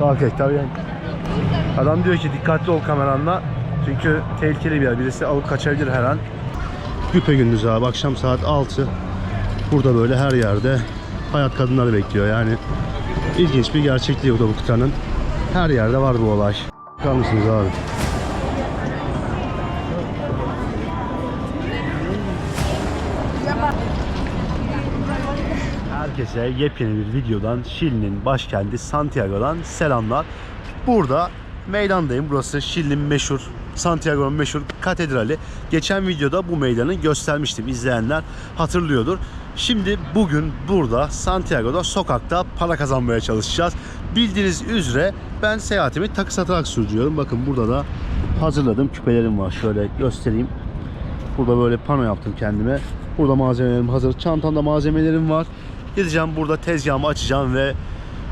Ok, está bien. Adam diyor ki dikkatli ol kameranla. Çünkü tehlikeli bir yer. Birisi alıp kaçabilir her an. Güpe gündüz abi. Akşam saat 6. Burada böyle her yerde hayat kadınları bekliyor. Yani ilginç bir gerçekliği bu da bu kıtanın. Her yerde var bu olay. Bakar mısınız abi? Herkese yepyeni bir videodan Şili'nin başkenti Santiago'dan selamlar. Burada meydandayım. Burası Şili'nin meşhur Santiago'nun meşhur katedrali. Geçen videoda bu meydanı göstermiştim. İzleyenler hatırlıyordur. Şimdi bugün burada Santiago'da sokakta para kazanmaya çalışacağız. Bildiğiniz üzere ben seyahatimi takı satarak sürdürüyorum. Bakın burada da hazırladığım küpelerim var. Şöyle göstereyim. Burada böyle pano yaptım kendime. Burada malzemelerim hazır. Çantamda malzemelerim var. Gideceğim burada tezgahımı açacağım ve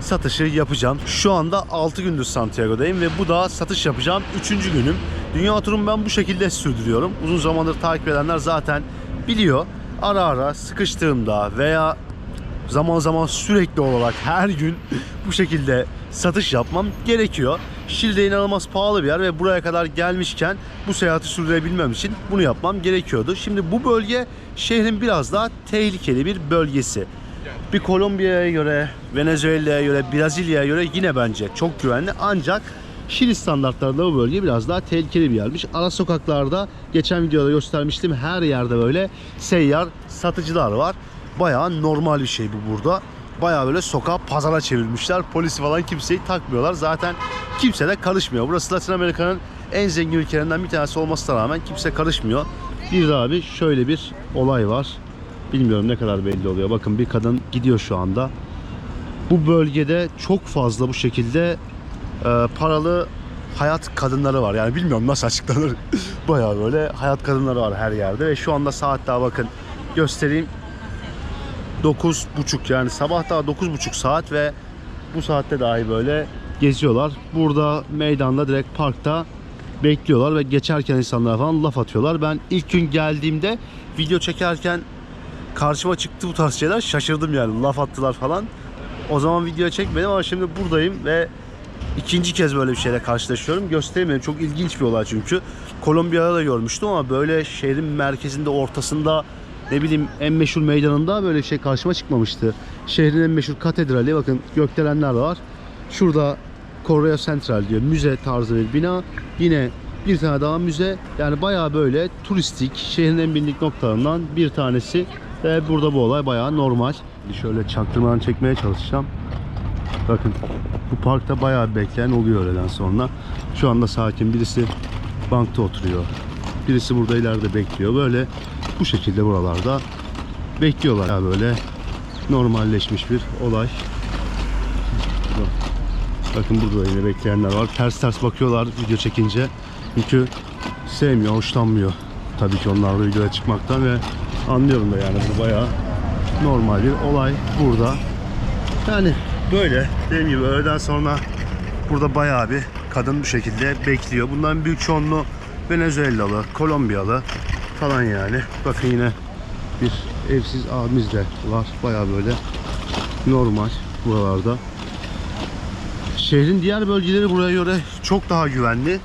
satışı yapacağım. Şu anda 6 gündür Santiago'dayım ve bu da satış yapacağım 3. günüm. Dünya turumu ben bu şekilde sürdürüyorum. Uzun zamandır takip edenler zaten biliyor. Ara ara sıkıştığımda veya zaman zaman sürekli olarak her gün bu şekilde satış yapmam gerekiyor. Şili'de inanılmaz pahalı bir yer ve buraya kadar gelmişken bu seyahati sürdürebilmem için bunu yapmam gerekiyordu. Şimdi bu bölge şehrin biraz daha tehlikeli bir bölgesi. Bir Kolombiya'ya göre, Venezuela'ya göre, Brezilya'ya göre yine bence çok güvenli. Ancak Şili standartlarında bu bölge biraz daha tehlikeli bir yermiş. Ara sokaklarda geçen videoda göstermiştim her yerde böyle seyyar satıcılar var. Bayağı normal bir şey bu burada. Bayağı böyle sokağa pazara çevirmişler. Polis falan kimseyi takmıyorlar. Zaten kimse de karışmıyor. Burası Latin Amerika'nın en zengin ülkelerinden bir tanesi olmasına rağmen kimse karışmıyor. Bir de abi şöyle bir olay var. Bilmiyorum ne kadar belli oluyor. Bakın bir kadın gidiyor şu anda. Bu bölgede çok fazla bu şekilde e, paralı hayat kadınları var. Yani bilmiyorum nasıl açıklanır. Bayağı böyle hayat kadınları var her yerde ve şu anda saat daha bakın göstereyim. 9.30 yani sabah daha 9.30 saat ve bu saatte dahi böyle geziyorlar. Burada meydanda direkt parkta bekliyorlar ve geçerken insanlar falan laf atıyorlar. Ben ilk gün geldiğimde video çekerken karşıma çıktı bu tarz şeyler şaşırdım yani laf attılar falan. O zaman video çekmedim ama şimdi buradayım ve ikinci kez böyle bir şeyle karşılaşıyorum. Gösteremiyorum. Çok ilginç bir olay çünkü. Kolombiya'da da görmüştüm ama böyle şehrin merkezinde, ortasında ne bileyim en meşhur meydanında böyle bir şey karşıma çıkmamıştı. Şehrin en meşhur katedrali bakın gökdelenler var. Şurada Correo Central diyor. Müze tarzı bir bina. Yine bir tane daha müze. Yani bayağı böyle turistik, şehrin en bilindik noktalarından bir tanesi. Ve burada bu olay bayağı normal. Şöyle çaktırmadan çekmeye çalışacağım. Bakın bu parkta bayağı bekleyen oluyor öğleden sonra. Şu anda sakin birisi bankta oturuyor. Birisi burada ileride bekliyor. Böyle bu şekilde buralarda bekliyorlar. Ya böyle normalleşmiş bir olay. Bakın burada da yine bekleyenler var. Ters ters bakıyorlar video çekince. Çünkü sevmiyor, hoşlanmıyor. Tabii ki onlar da videoya çıkmaktan ve anlıyorum da yani bu bayağı normal bir olay burada. Yani böyle dediğim gibi öğleden sonra burada bayağı bir kadın bu şekilde bekliyor. Bunların büyük çoğunluğu Venezuelalı, Kolombiyalı falan yani. Bakın yine bir evsiz abimiz de var. Bayağı böyle normal buralarda. Şehrin diğer bölgeleri buraya göre çok daha güvenli.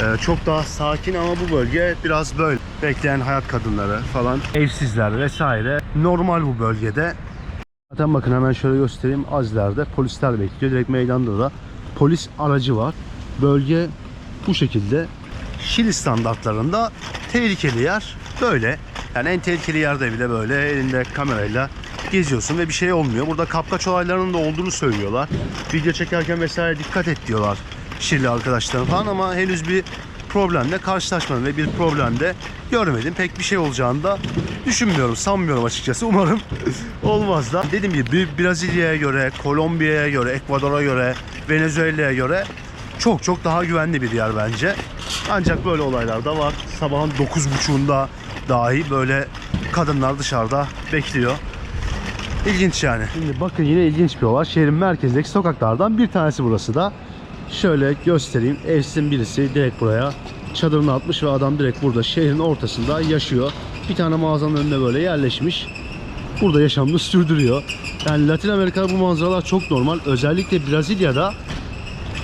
Ee, çok daha sakin ama bu bölge biraz böyle. Bekleyen hayat kadınları falan, evsizler vesaire. Normal bu bölgede. Zaten bakın hemen şöyle göstereyim. Az ileride polisler bekliyor. Direkt meydanda da polis aracı var. Bölge bu şekilde. Şili standartlarında tehlikeli yer böyle. Yani en tehlikeli yerde bile böyle elinde kamerayla geziyorsun ve bir şey olmuyor. Burada kapkaç olaylarının da olduğunu söylüyorlar. Video çekerken vesaire dikkat et diyorlar Şili arkadaşlarım falan ama henüz bir problemle karşılaşmadım ve bir problem de görmedim. Pek bir şey olacağını da düşünmüyorum, sanmıyorum açıkçası. Umarım olmaz da. Dediğim gibi Brezilya'ya göre, Kolombiya'ya göre, Ekvador'a göre, Venezuela'ya göre çok çok daha güvenli bir yer bence. Ancak böyle olaylar da var. Sabahın 9.30'unda dahi böyle kadınlar dışarıda bekliyor. İlginç yani. Şimdi bakın yine ilginç bir olay. Şehrin merkezindeki sokaklardan bir tanesi burası da. Şöyle göstereyim. Evsizin birisi direkt buraya çadırını atmış ve adam direkt burada şehrin ortasında yaşıyor. Bir tane mağazanın önüne böyle yerleşmiş. Burada yaşamını sürdürüyor. Yani Latin Amerika'da bu manzaralar çok normal. Özellikle Brezilya'da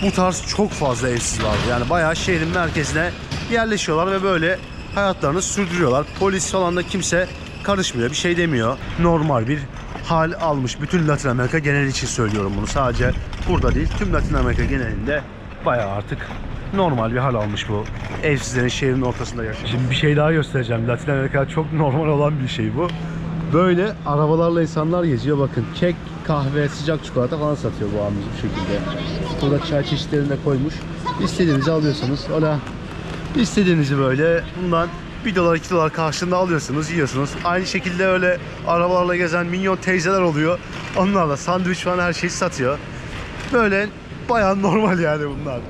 bu tarz çok fazla evsiz var. Yani bayağı şehrin merkezine yerleşiyorlar ve böyle hayatlarını sürdürüyorlar. Polis falan da kimse karışmıyor, bir şey demiyor. Normal bir hal almış. Bütün Latin Amerika genel için söylüyorum bunu. Sadece burada değil, tüm Latin Amerika genelinde bayağı artık normal bir hal almış bu. Evsizlerin şehrin ortasında yaşıyor. Şimdi bir şey daha göstereceğim. Latin Amerika çok normal olan bir şey bu. Böyle arabalarla insanlar geziyor. Bakın kek, kahve, sıcak çikolata falan satıyor bu abimiz bu şekilde. Burada çay çeşitlerini de koymuş. İstediğinizi alıyorsunuz. Ola istediğinizi böyle bundan 1 dolar 2 dolar karşılığında alıyorsunuz, yiyorsunuz. Aynı şekilde öyle arabalarla gezen minyon teyzeler oluyor. Onlarla sandviç falan her şeyi satıyor. Böyle bayağı normal yani bunlar.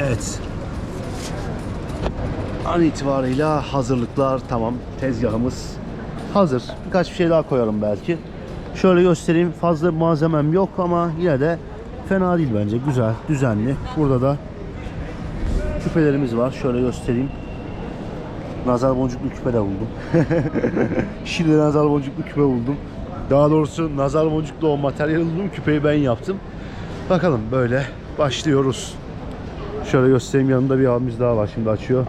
Evet. An itibarıyla hazırlıklar tamam. Tezgahımız hazır. Birkaç bir şey daha koyarım belki. Şöyle göstereyim. Fazla malzemem yok ama yine de fena değil bence. Güzel, düzenli. Burada da küpelerimiz var. Şöyle göstereyim. Nazar boncuklu küpe de buldum. Şimdi nazar boncuklu küpe buldum. Daha doğrusu nazar boncuklu o materyal buldum. Küpeyi ben yaptım. Bakalım böyle başlıyoruz. Şöyle göstereyim yanında bir abimiz daha var şimdi açıyor.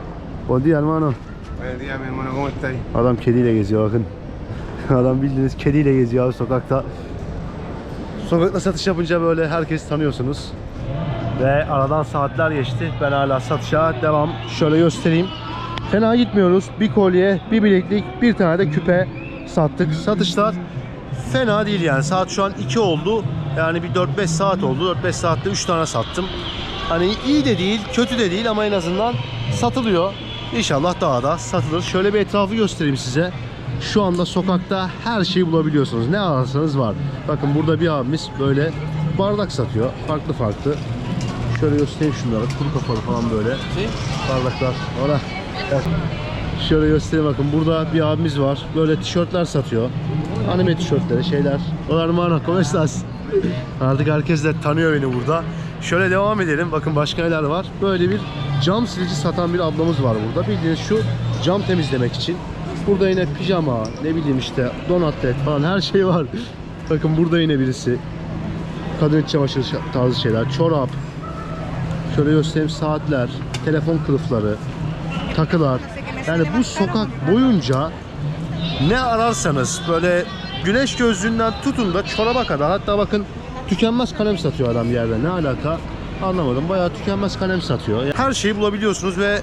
Buen día hermano. Buenos días, mi hermano, ¿cómo estás? Adam kediyle geziyor bakın. Adam bildiğiniz kediyle geziyor abi sokakta. Sokakta satış yapınca böyle herkes tanıyorsunuz. Ve aradan saatler geçti. Ben hala satışa devam. Şöyle göstereyim. Fena gitmiyoruz. Bir kolye, bir bileklik, bir tane de küpe sattık. Satışlar fena değil yani. Saat şu an 2 oldu. Yani bir 4-5 saat oldu. 4-5 saatte 3 tane sattım. Hani iyi de değil, kötü de değil ama en azından satılıyor. İnşallah daha da satılır. Şöyle bir etrafı göstereyim size. Şu anda sokakta her şeyi bulabiliyorsunuz. Ne ararsanız var. Bakın burada bir abimiz böyle bardak satıyor. Farklı farklı. Şöyle göstereyim şunları. Kuru kafalı falan böyle. Bardaklar. Ona. Şöyle göstereyim bakın. Burada bir abimiz var. Böyle tişörtler satıyor. Anime tişörtleri, şeyler. Hermano, ¿cómo estás? Artık herkes de tanıyor beni burada. Şöyle devam edelim. Bakın başka neler var. Böyle bir cam silici satan bir ablamız var burada. Bildiğiniz şu cam temizlemek için. Burada yine pijama, ne bileyim işte donatlet falan her şey var. Bakın burada yine birisi. Kadın iç çamaşırı şa- tarzı şeyler. Çorap. Şöyle göstereyim saatler, telefon kılıfları, takılar. Yani bu sokak boyunca ne ararsanız böyle güneş gözlüğünden tutun da çoraba kadar hatta bakın tükenmez kalem satıyor adam yerde ne alaka anlamadım bayağı tükenmez kalem satıyor her şeyi bulabiliyorsunuz ve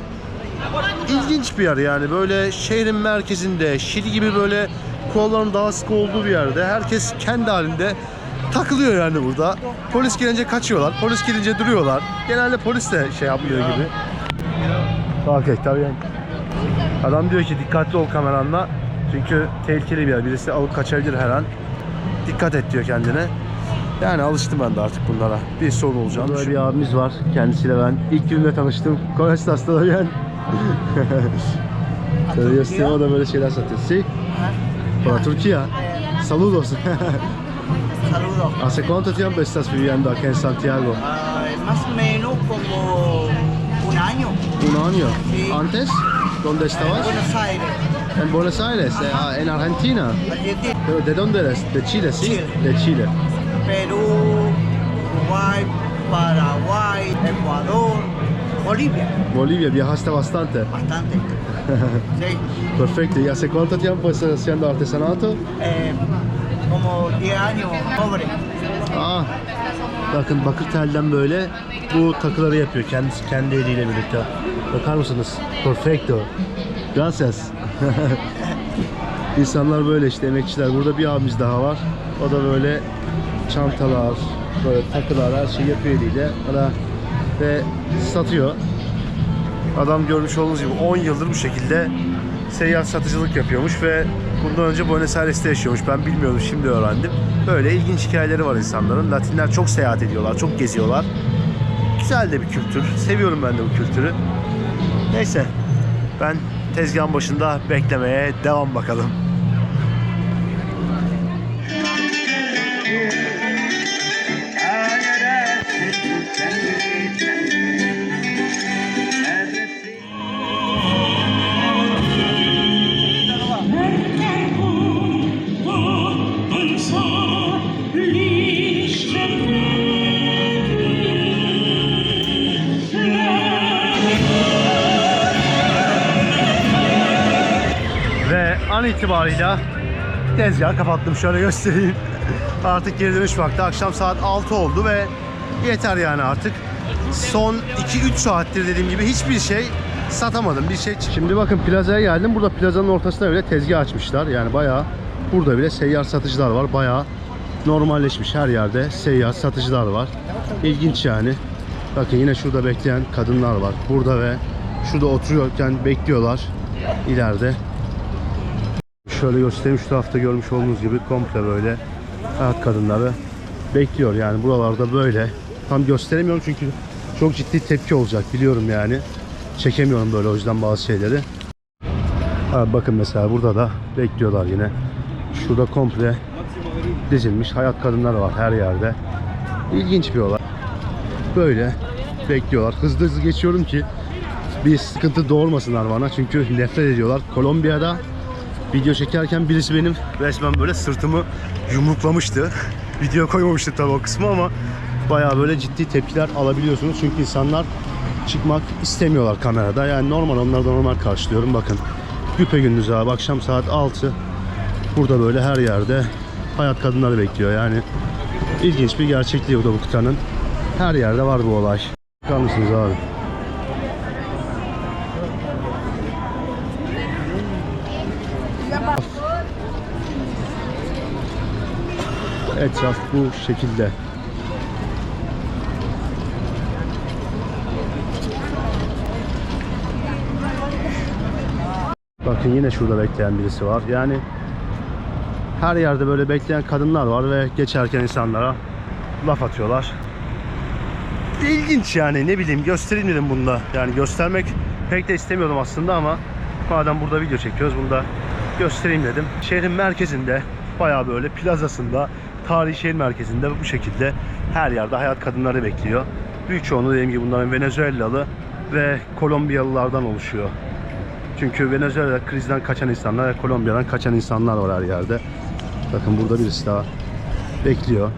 ilginç bir yer yani böyle şehrin merkezinde Şili gibi böyle kuralların daha sıkı olduğu bir yerde herkes kendi halinde takılıyor yani burada polis gelince kaçıyorlar polis gelince duruyorlar genelde polis de şey yapmıyor gibi Okey tabii Adam diyor ki dikkatli ol kameranla. Çünkü tehlikeli bir yer. Birisi alıp kaçabilir her an. Dikkat et diyor kendine. Yani alıştım ben de artık bunlara. Bir sorun olacağını Burada bir abimiz var. Kendisiyle ben ilk günle tanıştım. ¿Cómo estás? ¿Todo bien? Böyle gösteriyor. O da böyle şeyler satıyor. Sí. Para Turquía. Saludos. Saludos. ¿Hace cuánto tiempo estás viviendo acá en Santiago? Ah, más o menos como un año Un año. Sí. ¿Antes? ¿Dónde en estabas? Buenos Aires, En Buenos Aires, eh, en Argentina. Argentina, ¿Pero de dónde eres? ¿De Chile, sí? Chile. De Chile. Perú, Uruguay, Paraguay, Ecuador, Bolivia, Bolivia, viajaste bastante. bastante. Sí, Perfecto. ¿Y hace cuánto tiempo estás haciendo artesanato? eh, como 10 años, pobre. Aa, bakın bakır telden böyle bu takıları yapıyor kendisi kendi eliyle birlikte. Bakar mısınız? Perfecto. Gracias. İnsanlar böyle işte emekçiler. Burada bir abimiz daha var. O da böyle çantalar, böyle takılar her şeyi yapıyor eliyle. Ara ve satıyor. Adam görmüş olduğunuz gibi 10 yıldır bu şekilde seyyar satıcılık yapıyormuş ve bundan önce Buenos Aires'te yaşıyormuş. Ben bilmiyordum şimdi öğrendim. Böyle ilginç hikayeleri var insanların. Latinler çok seyahat ediyorlar, çok geziyorlar. Güzel de bir kültür. Seviyorum ben de bu kültürü. Neyse ben tezgahın başında beklemeye devam bakalım. İtibarıyla tezgahı kapattım. Şöyle göstereyim. Artık geri dönüş vakti. Akşam saat 6 oldu ve yeter yani artık. Son 2-3 saattir dediğim gibi hiçbir şey satamadım. Bir şey Şimdi bakın plazaya geldim. Burada plazanın ortasına bile tezgah açmışlar. Yani bayağı burada bile seyyar satıcılar var. Bayağı normalleşmiş her yerde seyyar satıcılar var. İlginç yani. Bakın yine şurada bekleyen kadınlar var. Burada ve şurada oturuyorken bekliyorlar ileride. Şöyle göstereyim şu tarafta görmüş olduğunuz gibi komple böyle hayat kadınları bekliyor yani buralarda böyle. Tam gösteremiyorum çünkü çok ciddi tepki olacak biliyorum yani. Çekemiyorum böyle o yüzden bazı şeyleri. Ha, bakın mesela burada da bekliyorlar yine. Şurada komple dizilmiş hayat kadınlar var her yerde. İlginç bir olay. Böyle bekliyorlar. Hızlı hızlı geçiyorum ki bir sıkıntı doğurmasınlar bana. Çünkü nefret ediyorlar. Kolombiya'da video çekerken birisi benim resmen böyle sırtımı yumruklamıştı. video koymamıştık tabii o kısmı ama bayağı böyle ciddi tepkiler alabiliyorsunuz. Çünkü insanlar çıkmak istemiyorlar kamerada. Yani normal onları da normal karşılıyorum. Bakın güpe gündüz abi akşam saat 6 burada böyle her yerde hayat kadınları bekliyor. Yani ilginç bir gerçekliği bu da bu kıtanın. Her yerde var bu olay. Bakar mısınız abi? Etraf bu şekilde. Bakın yine şurada bekleyen birisi var. Yani her yerde böyle bekleyen kadınlar var ve geçerken insanlara laf atıyorlar. İlginç yani ne bileyim göstereyim dedim bunda. Yani göstermek pek de istemiyordum aslında ama madem burada video çekiyoruz bunu da göstereyim dedim. Şehrin merkezinde bayağı böyle plazasında tarihi şehir merkezinde bu şekilde her yerde hayat kadınları bekliyor. Büyük çoğunluğu dediğim gibi bunların Venezuelalı ve Kolombiyalılardan oluşuyor. Çünkü Venezuela krizden kaçan insanlar ve Kolombiya'dan kaçan insanlar var her yerde. Bakın burada birisi daha bekliyor.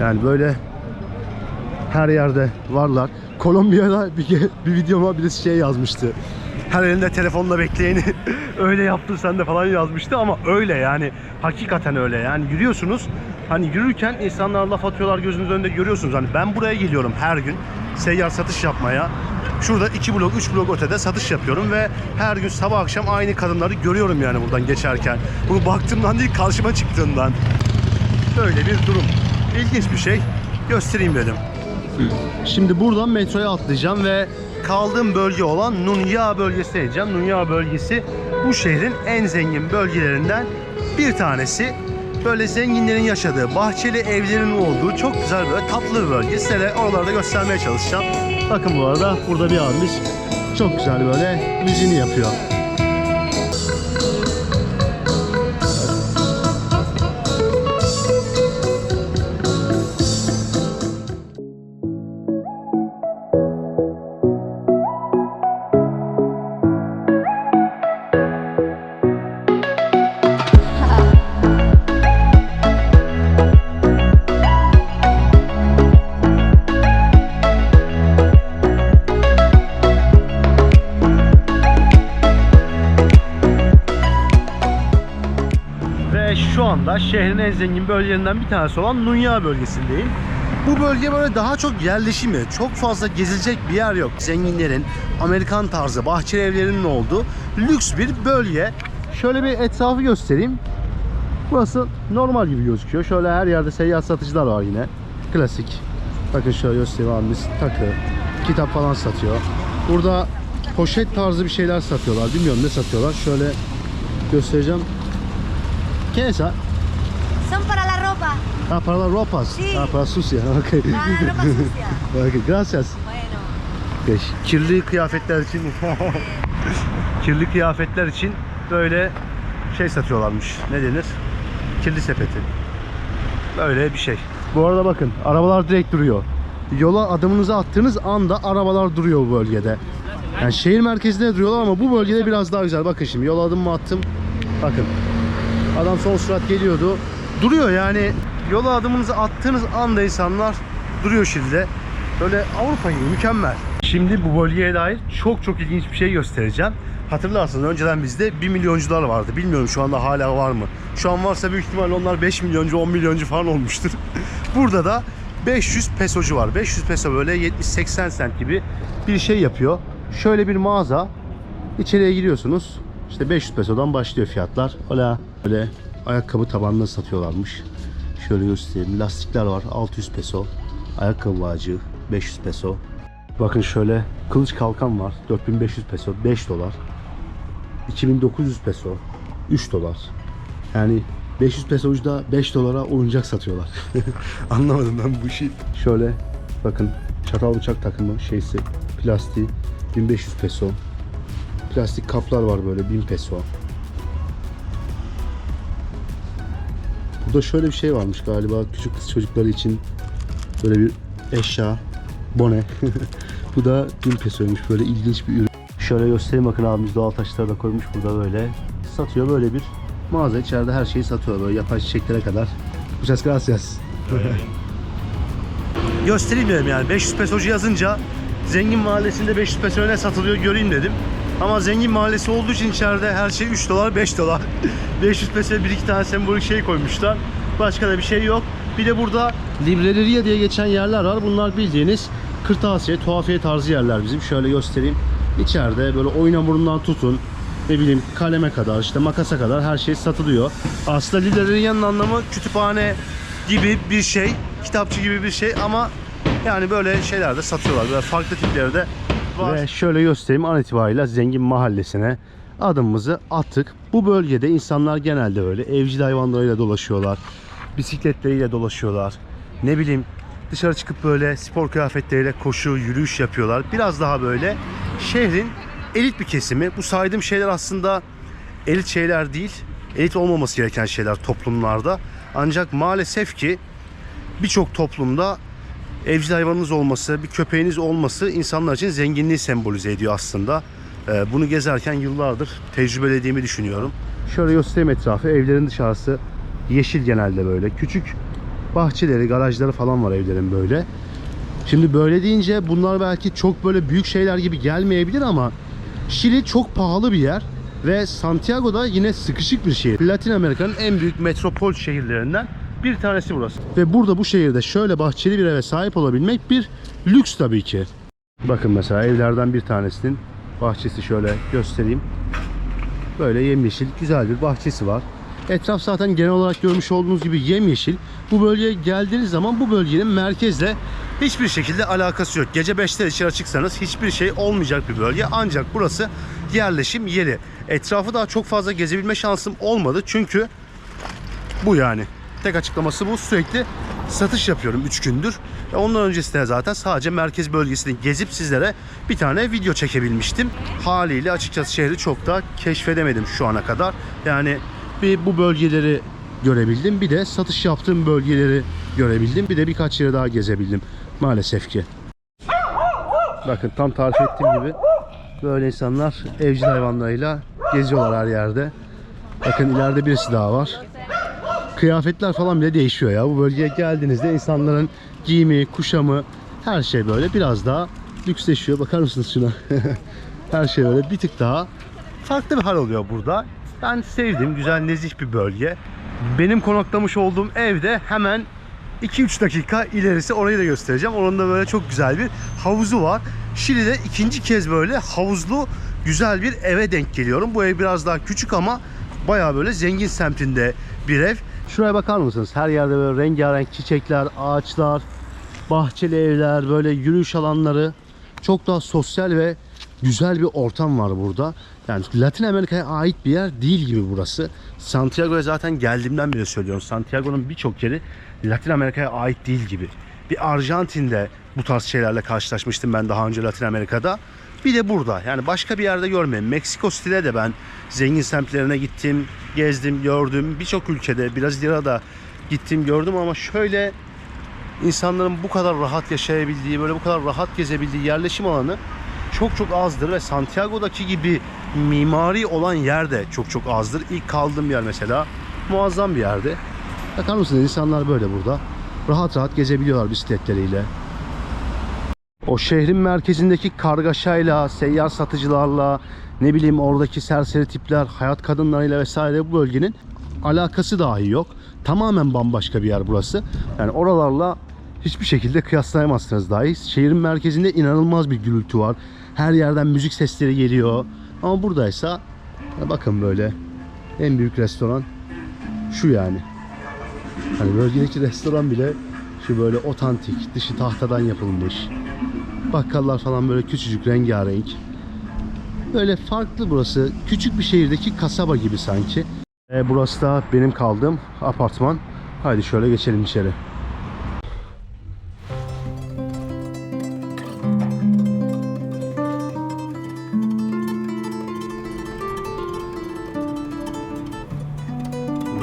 Yani böyle her yerde varlar. Kolombiya'da bir, bir videoma birisi şey yazmıştı. Her elinde telefonla bekleyeni öyle yaptın sen de falan yazmıştı ama öyle yani. Hakikaten öyle yani. Yürüyorsunuz. Hani yürürken insanlar laf atıyorlar gözünüz önünde görüyorsunuz. Hani ben buraya geliyorum her gün seyyar satış yapmaya. Şurada iki blok üç blok ötede satış yapıyorum ve her gün sabah akşam aynı kadınları görüyorum yani buradan geçerken. Bunu baktığımdan değil karşıma çıktığından. Böyle bir durum. İlginç bir şey. Göstereyim dedim. Şimdi buradan metroya atlayacağım ve kaldığım bölge olan Nunya bölgesine gideceğim. Nunya bölgesi bu şehrin en zengin bölgelerinden bir tanesi. Böyle zenginlerin yaşadığı, bahçeli evlerin olduğu çok güzel böyle tatlı bir bölge. Size de oralarda göstermeye çalışacağım. Bakın bu arada burada bir abimiz çok güzel böyle müziğini yapıyor. Anda şehrin en zengin bölgelerinden bir tanesi olan Nunya bölgesindeyim. Bu bölge böyle daha çok yerleşimi, çok fazla gezilecek bir yer yok. Zenginlerin, Amerikan tarzı bahçeli evlerinin olduğu lüks bir bölge. Şöyle bir etrafı göstereyim. Burası normal gibi gözüküyor. Şöyle her yerde seyyar satıcılar var yine. Klasik. Bakın şöyle göstereyim abimiz takı, kitap falan satıyor. Burada poşet tarzı bir şeyler satıyorlar. Bilmiyorum ne satıyorlar. Şöyle göstereceğim. ¿Qué es esa? Son para la ropa. Ah, para las ropas. Sí. Ah, para sucia. Ok. Para la ropa sucia. Ok, gracias. Bueno. Kirli kıyafetler için kirli kıyafetler için böyle şey satıyorlarmış. Ne denir? Kirli sepeti. Böyle bir şey. Bu arada bakın arabalar direkt duruyor. Yola adımınızı attığınız anda arabalar duruyor bu bölgede. Yani şehir merkezinde duruyorlar ama bu bölgede biraz daha güzel. Bakın şimdi yola adımımı attım. Bakın. Adam sol sürat geliyordu. Duruyor yani. Yola adımınızı attığınız anda insanlar duruyor şimdi. Böyle Avrupa gibi mükemmel. Şimdi bu bölgeye dair çok çok ilginç bir şey göstereceğim. Hatırlarsınız önceden bizde 1 milyoncular vardı. Bilmiyorum şu anda hala var mı? Şu an varsa büyük ihtimalle onlar 5 milyoncu 10 milyoncu falan olmuştur. Burada da 500 pesocu var. 500 peso böyle 70-80 sent gibi bir şey yapıyor. Şöyle bir mağaza. İçeriye giriyorsunuz. İşte 500 pesodan başlıyor fiyatlar. Öyle böyle ayakkabı tabanını satıyorlarmış. Şöyle göstereyim. Lastikler var 600 peso. Ayakkabı bağcığı 500 peso. Bakın şöyle kılıç kalkan var 4500 peso 5 dolar. 2900 peso 3 dolar. Yani 500 peso ucuda 5 dolara oyuncak satıyorlar. Anlamadım ben bu işi. Şöyle bakın çatal bıçak takımı şeysi plastiği 1500 peso. Plastik kaplar var böyle 1000 peso. Burada şöyle bir şey varmış galiba küçük kız çocukları için böyle bir eşya bone. Bu da 1000 pesoymuş böyle ilginç bir ürün. Şöyle göstereyim bakın abimiz doğal taşları da koymuş burada böyle. Satıyor böyle bir mağaza içeride her şeyi satıyor böyle yapay çiçeklere kadar. Muchas gracias. göstereyim dedim yani 500 pesocu yazınca zengin mahallesinde 500 peso ne satılıyor göreyim dedim. Ama zengin mahallesi olduğu için içeride her şey 3 dolar 5 dolar. 500 peso bir iki tane sembolik şey koymuşlar. Başka da bir şey yok. Bir de burada libreria diye geçen yerler var. Bunlar bildiğiniz kırtasiye, tuhafiye tarzı yerler bizim. Şöyle göstereyim. İçeride böyle oyun hamurundan tutun ne bileyim kaleme kadar işte makasa kadar her şey satılıyor. Aslında libreria'nın anlamı kütüphane gibi bir şey, kitapçı gibi bir şey ama yani böyle şeyler de satıyorlar. Böyle farklı tipleri de var. Ve şöyle göstereyim an itibariyle zengin mahallesine adımımızı attık. Bu bölgede insanlar genelde böyle evcil hayvanlarıyla dolaşıyorlar. Bisikletleriyle dolaşıyorlar. Ne bileyim dışarı çıkıp böyle spor kıyafetleriyle koşu, yürüyüş yapıyorlar. Biraz daha böyle şehrin elit bir kesimi. Bu saydığım şeyler aslında elit şeyler değil. Elit olmaması gereken şeyler toplumlarda. Ancak maalesef ki birçok toplumda evcil hayvanınız olması, bir köpeğiniz olması insanlar için zenginliği sembolize ediyor aslında. Ee, bunu gezerken yıllardır tecrübelediğimi düşünüyorum. Şöyle göstereyim etrafı. Evlerin dışarısı yeşil genelde böyle. Küçük bahçeleri, garajları falan var evlerin böyle. Şimdi böyle deyince bunlar belki çok böyle büyük şeyler gibi gelmeyebilir ama Şili çok pahalı bir yer ve Santiago'da yine sıkışık bir şehir. Latin Amerika'nın en büyük metropol şehirlerinden bir tanesi burası. Ve burada bu şehirde şöyle bahçeli bir eve sahip olabilmek bir lüks tabii ki. Bakın mesela evlerden bir tanesinin bahçesi şöyle göstereyim. Böyle yemyeşil güzel bir bahçesi var. Etraf zaten genel olarak görmüş olduğunuz gibi yemyeşil. Bu bölgeye geldiğiniz zaman bu bölgenin merkezle hiçbir şekilde alakası yok. Gece 5'te dışarı çıksanız hiçbir şey olmayacak bir bölge. Ancak burası yerleşim yeri. Etrafı daha çok fazla gezebilme şansım olmadı. Çünkü bu yani. Tek açıklaması bu. Sürekli satış yapıyorum 3 gündür. Ondan öncesinde zaten sadece merkez bölgesini gezip sizlere bir tane video çekebilmiştim. Haliyle açıkçası şehri çok da keşfedemedim şu ana kadar. Yani bir bu bölgeleri görebildim. Bir de satış yaptığım bölgeleri görebildim. Bir de birkaç yere daha gezebildim maalesef ki. Bakın tam tarif ettiğim gibi böyle insanlar evcil hayvanlarıyla geziyorlar her yerde. Bakın ileride birisi daha var. Kıyafetler falan bile değişiyor ya. Bu bölgeye geldiğinizde insanların giyimi, kuşamı her şey böyle biraz daha lüksleşiyor. Bakar mısınız şuna? her şey böyle bir tık daha farklı bir hal oluyor burada. Ben sevdim. Güzel, nezih bir bölge. Benim konaklamış olduğum evde hemen 2-3 dakika ilerisi orayı da göstereceğim. Onun da böyle çok güzel bir havuzu var. Şili'de ikinci kez böyle havuzlu güzel bir eve denk geliyorum. Bu ev biraz daha küçük ama bayağı böyle zengin semtinde bir ev. Şuraya bakar mısınız? Her yerde böyle rengarenk çiçekler, ağaçlar, bahçeli evler, böyle yürüyüş alanları. Çok daha sosyal ve güzel bir ortam var burada. Yani Latin Amerika'ya ait bir yer değil gibi burası. Santiago'ya zaten geldiğimden beri söylüyorum. Santiago'nun birçok yeri Latin Amerika'ya ait değil gibi. Bir Arjantin'de bu tarz şeylerle karşılaşmıştım ben daha önce Latin Amerika'da. Bir de burada. Yani başka bir yerde görmedim. Meksiko City'de de ben zengin semtlerine gittim, gezdim, gördüm. Birçok ülkede, Brezilya'da gittim, gördüm ama şöyle insanların bu kadar rahat yaşayabildiği, böyle bu kadar rahat gezebildiği yerleşim alanı çok çok azdır ve Santiago'daki gibi mimari olan yer de çok çok azdır. İlk kaldığım yer mesela muazzam bir yerdi. Bakar mısınız insanlar böyle burada. Rahat rahat gezebiliyorlar bisikletleriyle. O şehrin merkezindeki kargaşayla, seyyar satıcılarla, ne bileyim oradaki serseri tipler, hayat kadınlarıyla vesaire bu bölgenin alakası dahi yok. Tamamen bambaşka bir yer burası. Yani oralarla hiçbir şekilde kıyaslayamazsınız dahi. Şehrin merkezinde inanılmaz bir gürültü var. Her yerden müzik sesleri geliyor. Ama buradaysa bakın böyle en büyük restoran şu yani. Hani bölgedeki restoran bile şu böyle otantik, dışı tahtadan yapılmış. Bakkallar falan böyle küçücük, rengarenk. Böyle farklı burası. Küçük bir şehirdeki kasaba gibi sanki. E, burası da benim kaldığım apartman. Haydi şöyle geçelim içeri.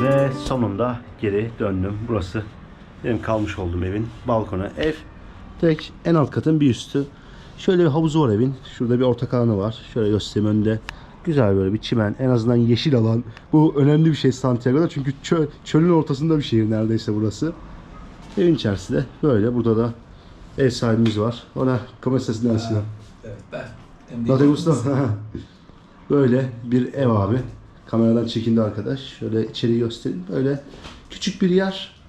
Ve sonunda geri döndüm. Burası benim kalmış olduğum evin balkonu. Ev direkt en alt katın bir üstü. Şöyle bir havuzu var evin. Şurada bir ortak alanı var. Şöyle göstereyim önünde. Güzel böyle bir çimen. En azından yeşil alan. Bu önemli bir şey Santiago'da. Çünkü çöl, çölün ortasında bir şehir neredeyse burası. Evin içerisi de böyle. Burada da ev sahibimiz var. Ona ¿cómo estás Nancy? ¿No te gustó? Böyle bir ev abi. Kameradan çekindi arkadaş. Şöyle içeri göstereyim. Böyle küçük bir yer.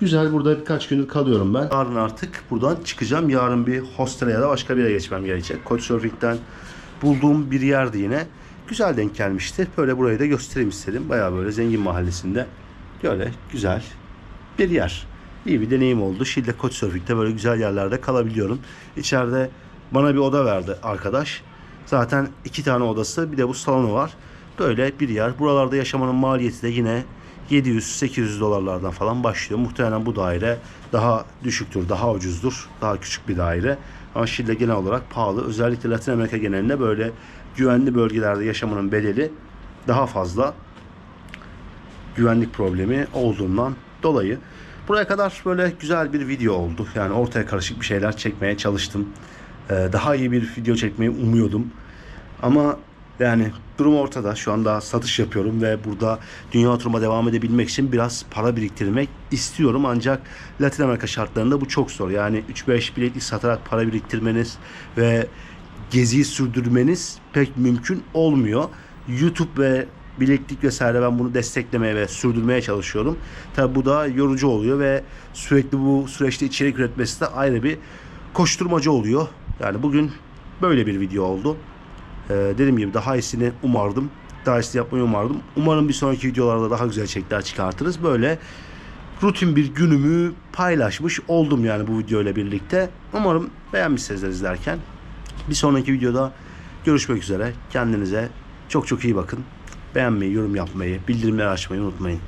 Güzel burada birkaç gündür kalıyorum ben. Yarın artık buradan çıkacağım. Yarın bir hostele ya da başka bir yere geçmem gerekecek. Couchsurfing'den bulduğum bir yerdi yine. Güzel denk gelmişti. Böyle burayı da göstereyim istedim. Bayağı böyle zengin mahallesinde. Böyle güzel bir yer. İyi bir deneyim oldu. Şile Couchsurfing'de böyle güzel yerlerde kalabiliyorum. İçeride bana bir oda verdi arkadaş. Zaten iki tane odası bir de bu salonu var. Böyle bir yer. Buralarda yaşamanın maliyeti de yine 700-800 dolarlardan falan başlıyor. Muhtemelen bu daire daha düşüktür, daha ucuzdur. Daha küçük bir daire. Ama Şile genel olarak pahalı. Özellikle Latin Amerika genelinde böyle güvenli bölgelerde yaşamanın bedeli daha fazla güvenlik problemi olduğundan dolayı. Buraya kadar böyle güzel bir video oldu. Yani ortaya karışık bir şeyler çekmeye çalıştım. Ee, daha iyi bir video çekmeyi umuyordum. Ama yani durum ortada. Şu anda satış yapıyorum ve burada dünya turuma devam edebilmek için biraz para biriktirmek istiyorum. Ancak Latin Amerika şartlarında bu çok zor. Yani 3-5 biletlik satarak para biriktirmeniz ve geziyi sürdürmeniz pek mümkün olmuyor. YouTube ve bileklik vesaire ben bunu desteklemeye ve sürdürmeye çalışıyorum. Tabi bu da yorucu oluyor ve sürekli bu süreçte içerik üretmesi de ayrı bir koşturmaca oluyor. Yani bugün böyle bir video oldu. Ee, dediğim gibi daha iyisini umardım. Daha iyisini yapmayı umardım. Umarım bir sonraki videolarda daha güzel içerikler çıkartırız. Böyle rutin bir günümü paylaşmış oldum yani bu video ile birlikte. Umarım beğenmişsinizdir izlerken. Bir sonraki videoda görüşmek üzere. Kendinize çok çok iyi bakın. Beğenmeyi, yorum yapmayı, bildirimleri açmayı unutmayın.